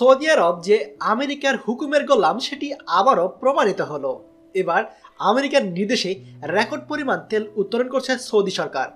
Saudi আরব যে আমেরিকার হুকুমের গোলাম, সেটি আবারও প্রমাণিত হলো। এবার আমেরিকার নির্দেশে রেকর্ড পরিমাণ তেল উত্তোলন করছে সৌদি সরকার।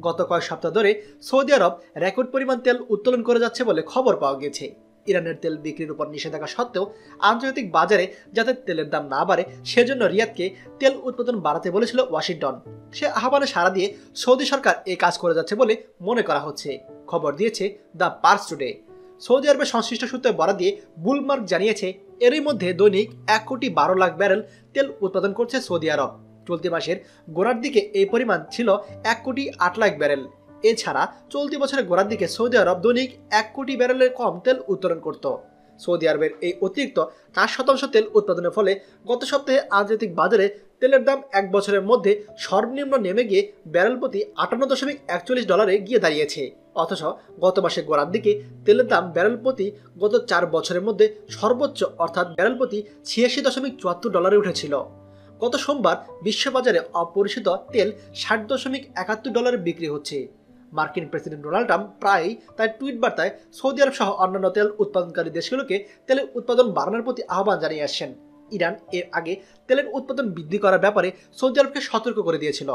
গত কয়েক সপ্তাহ ধরে সৌদি আরব রেকর্ড পরিমাণ তেল উত্তোলন করে যাচ্ছে বলে খবর পাওয়া গেছে। ইরানের তেল বিক্রির উপর নিষেধাজ্ঞা সত্ত্বেও আন্তর্জাতিক বাজারে যাতে তেলের দাম না বাড়ে, সেজন্য রিয়াদকে তেল উৎপাদন বাড়াতে বলেছিল ওয়াশিংটন। সে আহ্বানে সাড়া দিয়ে সৌদি সরকার এই কাজ করে যাচ্ছে বলে মনে করা হচ্ছে। খবর দিয়েছে দ্য পার্স টুডে। সৌদি আরবের সংশ্লিষ্ট সূত্রে বরাদ দিয়ে বুলমার্ক জানিয়েছে, এরই মধ্যে দৈনিক এক কোটি বারো লাখ ব্যারেল তেল উৎপাদন করছে সৌদি আরব। চলতি মাসের গোড়ার দিকে এই পরিমাণ ছিল এক কোটি আট লাখ ব্যারেল। এছাড়া চলতি বছরের গোড়ার দিকে সৌদি আরব দৈনিক এক কোটি ব্যারেলের কম তেল উত্তোলন করত। সৌদি আরবের এই অতিরিক্ত চার শতাংশ তেল উৎপাদনের ফলে গত সপ্তাহে আন্তর্জাতিক বাজারে তেলের দাম এক বছরের মধ্যে সর্বনিম্ন নেমে গিয়ে ব্যারেল প্রতি আটান্ন দশমিক একচল্লিশ ডলারে গিয়ে দাঁড়িয়েছে। অথচ গত মাসে গোড়ার দিকে তেলের দাম ব্যারেল প্রতি গত চার বছরের মধ্যে সর্বোচ্চ, অর্থাৎ ব্যারেল প্রতি ছিয়াশি দশমিক চুয়াত্তর ডলারে উঠেছিল। গত সোমবার বিশ্ববাজারে অপরিচিত তেল ষাট দশমিক একাত্তর ডলারে বিক্রি হচ্ছে। মার্কিন প্রেসিডেন্ট ডোনাল্ড ট্রাম্প প্রায়ই তার টুইট বার্তায় সৌদি আরব সহ অন্যান্য তেল উৎপাদনকারী দেশগুলোকে তেলের উৎপাদন বাড়ানোর প্রতি আহ্বান জানিয়ে আসছেন। ইরান এর আগে তেলের উৎপাদন বৃদ্ধি করার ব্যাপারে সৌদি আরবকে সতর্ক করে দিয়েছিল।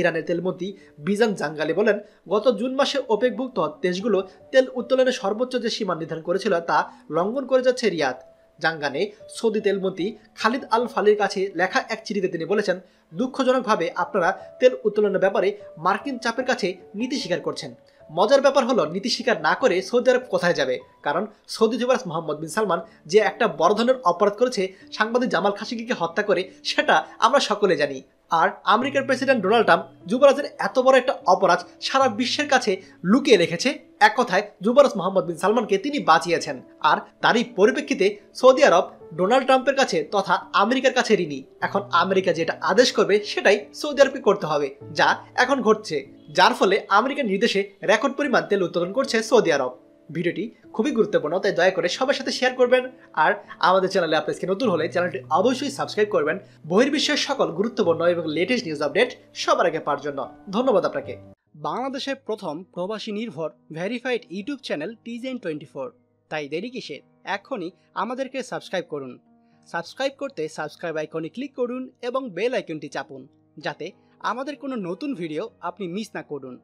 ইরানের তেলমন্ত্রী বিজান জাঙ্গালি বলেন, গত জুন মাসে ওপেকভুক্ত দেশগুলো তেল উত্তোলনের সর্বোচ্চ যে সীমা নির্ধারণ করেছিল তা লঙ্ঘন করে যাচ্ছে রিয়াদ। জাঙ্গানে সৌদি তেলমন্ত্রী খালিদ আল ফালির কাছে লেখা এক চিঠিতে তিনি বলেছেন, দুঃখজনকভাবে আপনারা তেল উত্তোলনের ব্যাপারে মার্কিন চাপের কাছে নীতি স্বীকার করছেন। মজার ব্যাপার হলো, নীতি স্বীকার না করে সৌদি আরব কোথায় যাবে? কারণ সৌদি যুবরাজ মোহাম্মদ বিন সালমান যে একটা বড় ধরনের অপরাধ করেছে, সাংবাদিক জামাল খাশিকিকে হত্যা করে, সেটা আমরা সকলে জানি। আর আমেরিকার প্রেসিডেন্ট ডোনাল্ড ট্রাম্প যুবরাজের এত বড় একটা অপরাধ সারা বিশ্বের কাছে লুকিয়ে রেখেছে। এক কথায়, যুবরাজ মোহাম্মদ বিন সালমানকে তিনি বাঁচিয়েছেন আর তারই পরিপ্রেক্ষিতে সৌদি আরব ডোনাল্ড ট্রাম্পের কাছে তথা আমেরিকার কাছে ঋণী। এখন আমেরিকা যেটা আদেশ করবে, সেটাই সৌদি আরবকে করতে হবে, যা এখন ঘটছে। যার ফলে আমেরিকার নির্দেশে রেকর্ড পরিমাণ তেল উৎপাদন করছে সৌদি আরব। ভিডিওটি খুবই গুরুত্বপূর্ণ, তাই দয়া করে সবার সাথে শেয়ার করবেন। আর আমাদের চ্যানেলে আপনি নতুন হলে চ্যানেলটি অবশ্যই সাবস্ক্রাইব করবেন। বহির্বিশ্বের সকল গুরুত্বপূর্ণ এবং লেটেস্ট নিউজ আপডেট সবার আগে পাওয়ার জন্য ধন্যবাদ আপনাকে। বাংলাদেশের প্রথম প্রবাসী নির্ভর ভেরিফাইড ইউটিউব চ্যানেল টিজেন টোয়েন্টি ফোর তাই দেরি কিসের? এখনই আমাদেরকে সাবস্ক্রাইব করুন। সাবস্ক্রাইব করতে সাবস্ক্রাইব আইকনে ক্লিক করুন এবং বেল আইকনটি চাপুন, যাতে আমাদের কোনো নতুন ভিডিও আপনি মিস না করুন।